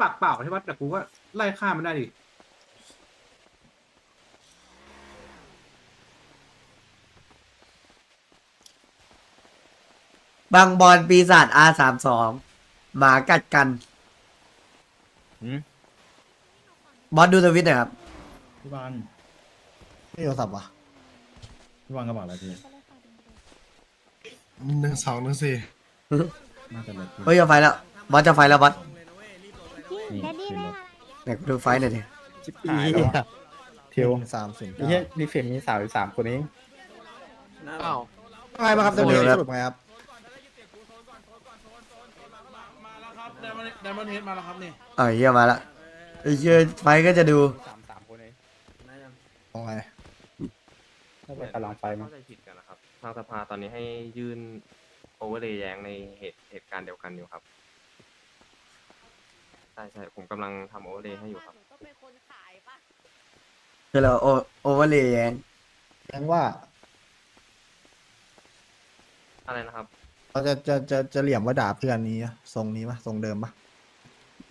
ปากเปล่าใช่ปะแต่กูก็ไล่ฆ่ามันได้ดิ บางบอลปีศาจ R สามสองหมากัดกัน หืม บอสดูสวิตช์หน่อยครับ พี่บานไม่โทรศัพท์วะพี่บานกระบอกอะไรพี่หนึ่งสองหนึ่งสี่น่าจะเลิกพี่เฮ้ยจะไฟแล้ว บอสจะไฟแล้วบอส นี่แดดดี้ขึ้นไม่รถไหนกูดูไฟหน่อยดิชิบหายแล้วอะเทียวสามศูนย์ไอ้เหี้ยรีเฟรมมีสาวอยู่สามคนเอง อ้าวไงบ้างครับเดี๋ยวสรุปไงครับมาแล้วครับไดมอนไดมอนเฮดมาแล้วครับนี่เอ้ยเฮียมาละไอ้เฮียไฟก็จะดูสามสามคนเองเอาไงถ้าไปกำลังไฟมั้งเข้าใจผิดกันนะครับ ทางสภาตอนนี้ให้ยื่นโอเวอร์เลยแย้งในเหตุเหตุการณ์เดียวกันอยู่ครับ ใช่ใช่ผมกำลังทำโอเวอร์เลยให้อยู่ครับ ก็เป็นคนขายปะคือเราโอโอเวอร์เลยแยงแจ้งว่าอะไรนะครับ เราจะจะจะจะเหลี่ยมว่าด่าเพื่อนนี้อะทรงนี้ปะทรงเดิมปะ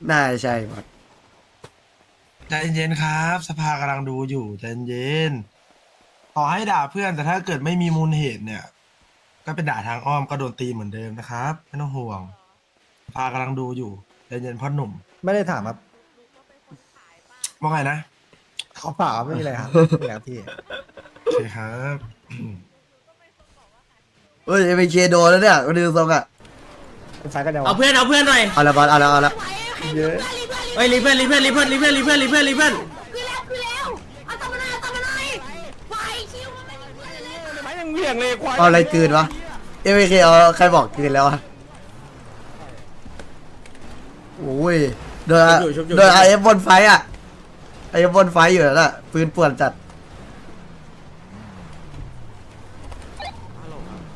น่าจะใช่บอสใจเย็นๆครับ สภากำลังดูอยู่ใจเย็นต่อให้ด่าเพื่อนแต่ถ้าเกิดไม่มีมูลเหตุเนี่ย ก็เป็นด่าทางอ้อมก็โดนตีเหมือนเดิมนะครับ ไม่ต้องห่วง สภากำลังดูอยู่ใจเย็นพ่อหนุ่ม ไม่ได้ถามครับว่าไงนะเขาเปล่าไม่มีอะไรครับไม่มีอะไรครับพี่ โอเคครับอืมเฮ้ยเอ็มเคโดนแล้วเนี่ยก็ดูทรงอะไฟก็จะเอาเพื่อนเอาเพื่อนหน่อยเอาละบอสเอาละเอาละเยอะเฮ้ยรีเพื่อนรีเพื่อนรีเพื่อนรีเพื่อนรีเพื่อนรีเพื่อนรีเพื่อนคือแล้วคือแล้วเอาตบมาหน่อยเอาตบมาหน่อยไฟคิวมันไม่มีเพื่อนเลยเอาอะไรกลืนวะเอ็มเคเอาใครบอกกลืนแล้วอะโอ้ย โดนโดนไอเอฟบนไฟอะไอเอฟบนไฟอยู่แล้วน่ะปืนป่วนจัด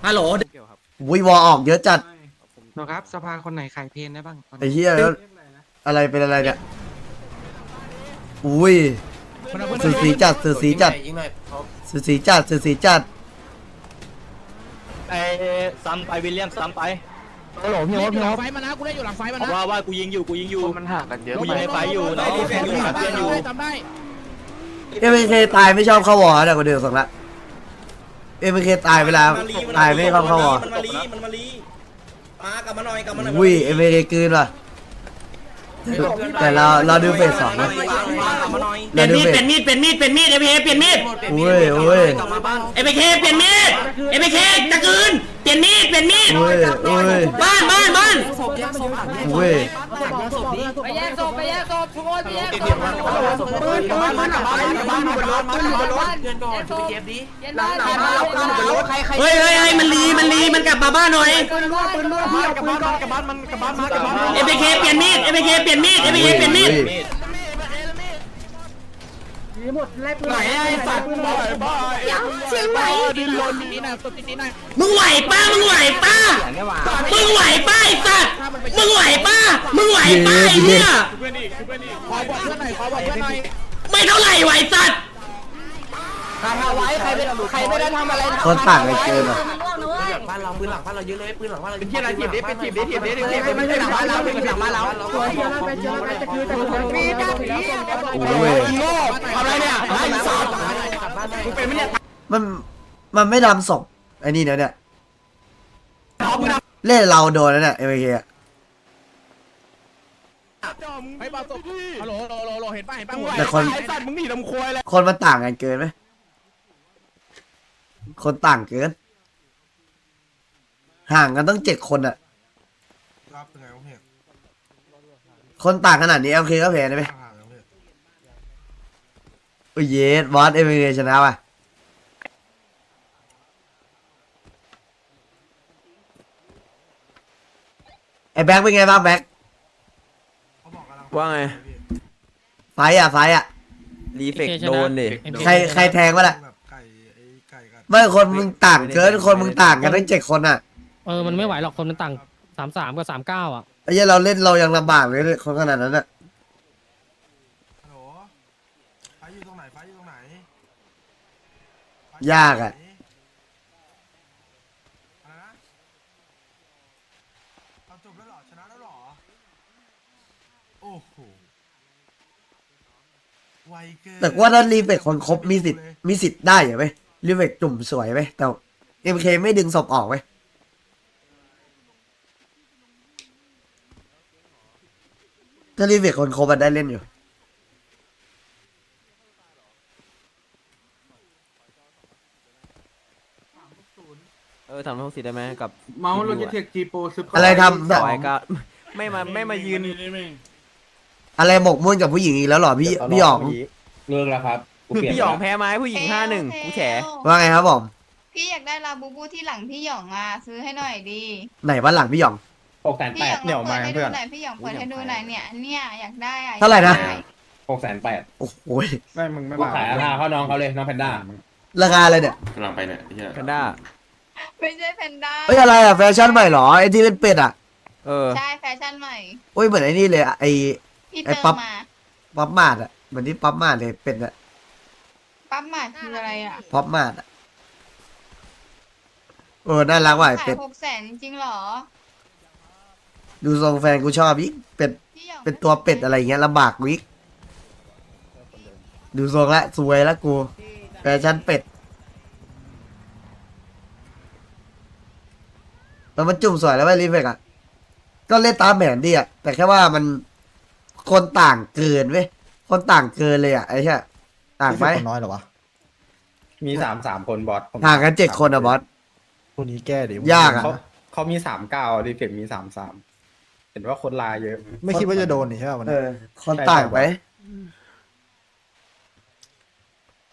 ฮัลโหลวุยวอออกเยอะจัดนะครับสภาคนไหนขายเพลนได้บ้างตอนไอ้นี้เหี้ยแล้วอะไรเป็นอะไรเนี่ยอุ้ยสุดสีจัดสุดสีจัดสุดสีจัดสุดสีจัดไอ้ซัมไปวิลเลียมซัมไป ฮัลโหลพี่โอ๊ตพี่โอ๊ตไฟมานะกูได้อยู่หลังไฟมานะว่าว่ากูยิงอยู่กูยิงอยู่มันห่างกันเยอะกูไปยิงในไฟอยู่น้องแฟนอยู่หาเพื่อนอยู่จำได้เอ็มเคตายไม่ชอบเข้าวอร์แต่คนเดียวส่งละเอ็มเคตายเวลาตายไม่ชอบเข้าวอร์มันมาลีมันมาลีมากลับมาหน่อยกลับมาหน่อยอุ้ยเอ็มเคกลืนว่ะแต่เราเราดูเฟสสองนะเปลี่ยนมีดเปลี่ยนมีดเปลี่ยนมีดเปลี่ยนมีดเอพีเปลี่ยนมีดอุ้ยอุ้ยเอพีเคเปลี่ยนมีดเอพีเคตะกืนเป ลี่ยนมีดเปลี่ยนมีดอุ้ยอุ้ย บ้านบ้านบ้านอุ้ยไปแยกศพไปแยกศพทุกคนไปแยกศพปืนปืนมันกลับบ้านกลับบ้านอยู่บนรถปืนอยู่บนรถเย็นก่อนเก็บดิเย็นบ้านเย็นบ้านเฮ้ยเฮ้ยเฮ้ยมันลีมันลีมันกลับมาบ้านหน่อยปืนรั่วปืนรั่วพี่เอาปืนก่อนเอพีเคเปลี่ยนมีดเอพีเคเปลี่ยนมีดเอพีเคเปลี่ยนมีด ไหนไอ้สัตว์ยังเสียงไหมมึงไหวป้ามึงไหวป้ามึงไหวป้าไอ้สัตว์มึงไหวป้ามึงไหวป้าไอ้เนี่ยไม่เท่าไหร่ไหวสัตว์คนต่างกันเกินว่ะ บ้านเราปืนหลังบ้านเราเยอะเลยปืนหลังบ้านเราเป็นที่อะไรถีบดิเป็นถีบดิถีบดิถีบดิไม่ใช่หลังบ้านเราเป็นหลังบ้านเราอุ้ยอะไรเนี่ยไอ้สัตว์มันมันไม่ทำศพไอ้นี่นะเนี่ยเล่นเราโดนแล้วเนี่ยเอ็มเคอะไอ้บ้าตบฮัลโหลโลโลเห็นป่ะเห็นป่ะแต่คนไอ้สัตว์มึงหนีลำควยเลยคนมันต่างกันเกินไหมคนต่างเกิน ห่างกันต้องเจ็ดคนอะครับเป็นไงวะพี่คนต่างขนาดนี้เอ็มเคก็แพ้ได้ไหมห่างๆนะพี่โอ้ยเยสบอสเอ็มเคชนะว่ะไอ้แบ็คเป็นไงบ้างแบ็คเขาบอกกำลังว่าไง ไฟอะไฟอะรีเฟกโดนดิ ใครใครแทงวะล่ะแบบไก่ไอ้ไก่กันไม่คนมึงต่างเกินคนมึงต่างกันตั้งเจ็ดคนอะ เออมันไม่ไหวหรอกคนมันต่างสามสามกับสามเก้าอะไอ้เหี้ยเราเล่นเรายังลำบากเลยคนขนาดนั้นอะฮัลโหลไฟอยู่ตรงไหนไฟอยู่ตรงไหนยากอะอะไรนะเอาจบแล้วเหรอชนะแล้วเหรอ โอ้โห ไวเกินแต่ว่าถ้ารีเฟกคนครบมีสิทธิ์มีสิทธิ์ได้เหรอไหมรีเฟกจุ่มสวยไหมแต่เอ็มเคไม่ดึงศพออกไหม ถ้ารีเฟกคนครบมันได้เล่นอยู่ เออทำทุกสิได้ไหมกับเมาส์โลจิเทคจีโปซึบอะไรทำ สอยก็ไม่มาไม่มายืนนี่นี่แม่งอะไรหมกมุ่นกับผู้หญิงอีกแล้วเหรอพี่พี่หยองเลิกแล้วครับกูเปลี่ยนพี่หยองแพ้ไม้ผู้หญิงห้าหนึ่งกูแฉว่าไงครับผมพี่อยากได้ลาบูบูที่หลังพี่หยองอะซื้อให้หน่อยดี ไหนว่าหลังพี่หยอง หกแสนพี่แปหยดองเหนียวเปิมาดให้ดูเพื่อนหน่อยพี่หยองเปิดให้ดูหน่อยเนี่ยเนี่ยอยากได้อะเท่าไหร่นะ อยกด้หกแสนแปดโอ้โหไม่มึงไม่กูมาขายราคาเขาน้องเขาเลยน้องแพนด้าราคาอะไรเนี่ยกำลังไปเนี่ยเฮียกันด้าไม่ใช่แพนด้าเฮ้ยอะไรอะแฟชั่นใหม่เหรอไอ้ที่เป็นเป็ดอะเออ ใช่แฟชั่นใหม่โอ้ยเหมือนไอ้นี่เลยอะไอ้ พี่ไอ้เติมปั๊บ มาป๊อปมาดอะเหมือนที่ป๊อปมาดเลยเป็ดอะปั๊บหมาคืออะไรอะป๊อปมาดอะเออน่ารักว่ะไอ้ขาเป็ยดหกแสนจริงๆเหรอ ดูทรงแฟนกูชอบอีกเป็ดพี่หยองเป็นตัวเป็ดอะไรเงี้ยลำบากวิกดูทรงละสวยละกูแฟชั่นเป็ดแล้วมันจุ่มสวยแล้วไอ้รีเฟกอะก็เล่นตามแผนดีอะแต่แค่ว่ามันคนต่างเกินเว้ยคนต่างเกินเลยอะไอ้เหี้ยต่างไหมคนน้อยเหรอวะมีสามสามคนบอสผมห่างกันเจ็ดคนอะบอสพวกนี้แก้ดิยากอะเขาเขามีสามเก้าดีเฟกมีสามสาม เห็นว่าคนลายเยอะ ไม่คิดว่าจะโดนนี่ใช่ป่ะวันเอนี้อคนต่างไป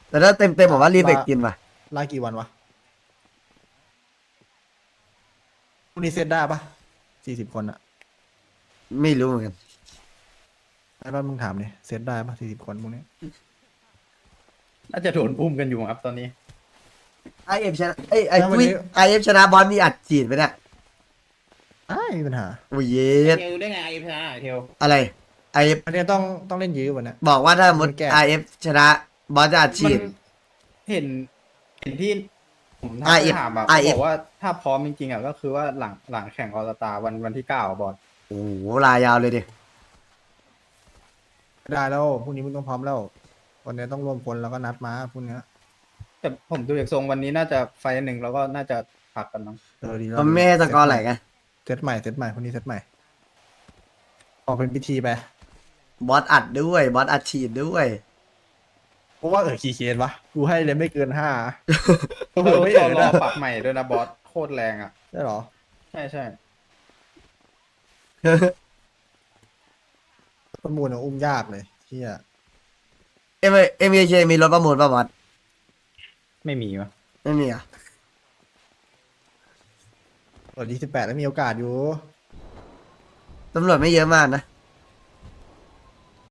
แต่ถ้าเต็มเต็มๆผมว่ารีเฟกกินว่ะลากี่วันวะพรุ่งนี้เซตได้ปะสี่สิบคนอะไม่รู้เหมือนกัน ไอ้บ้านมึงถามเนี่ยเซตได้ปะสี่สิบคนพวกนี้ น่าจะโดนอุ้มกันอยู่ครับตอนนี้ ไอเอฟชนะไอไอวิไอเอฟชนะบอลมีอัดฉีดไปเนี่ย อ้ายมีปัญหาโอ้ยเย็ดเทลได้ไงไอ้พาเทลอะไรไอเอฟอันนี้ต้องต้องเล่นยื้อวันเนี้ยบอกว่าถ้าหมดมันแก้ไอเอฟชนะบอลจะอัดฉีด เห็นเห็นที่ผมทักอะไปอีกถามอะอะเขาอีบกอกว่าถ้าพร้อมจริงๆอะก็คือว่าหลังหลังแข่งออสตาวันวันที่เก้าบอสโอ้โหลายาวเลยดิได้แล้วพรุ่งนี้มึงต้องพร้อมแล้ววันนี้ต้องรวมพลแล้วก็นัดมาพรุ่งนี้แต่ผมดูจากทรงวันนี้น่าจะไฟล์หนึ่งแล้วก็น่าจะพักกันเนาะเออดีแล้วมันไม่ให้สกอร์ไหลไง เซตใหม่เซตใหม่พรุ่งนี้เซตใหม่ออกเป็นพิธีไปบอสอัดด้วย บอสอัดฉีดด้วย เพราะว่าเออกี่เคสวะกูให้เลยไม่เกินห้าเออไม่รเอออรอนะปรับใหม่ด้วยนะบอสโคตรแรงอะใช่เหรอ ใช่ใช่ประมูลอะอุ้มยากเลยเที่ยเอ็มเอ็มเคมีรถประมูลป่ะบอสไม่มีวะไม่มีอะ ติดยี่สิบแปดแล้วมีโอกาสอยู่ ตำรวจไม่เยอะมากนะ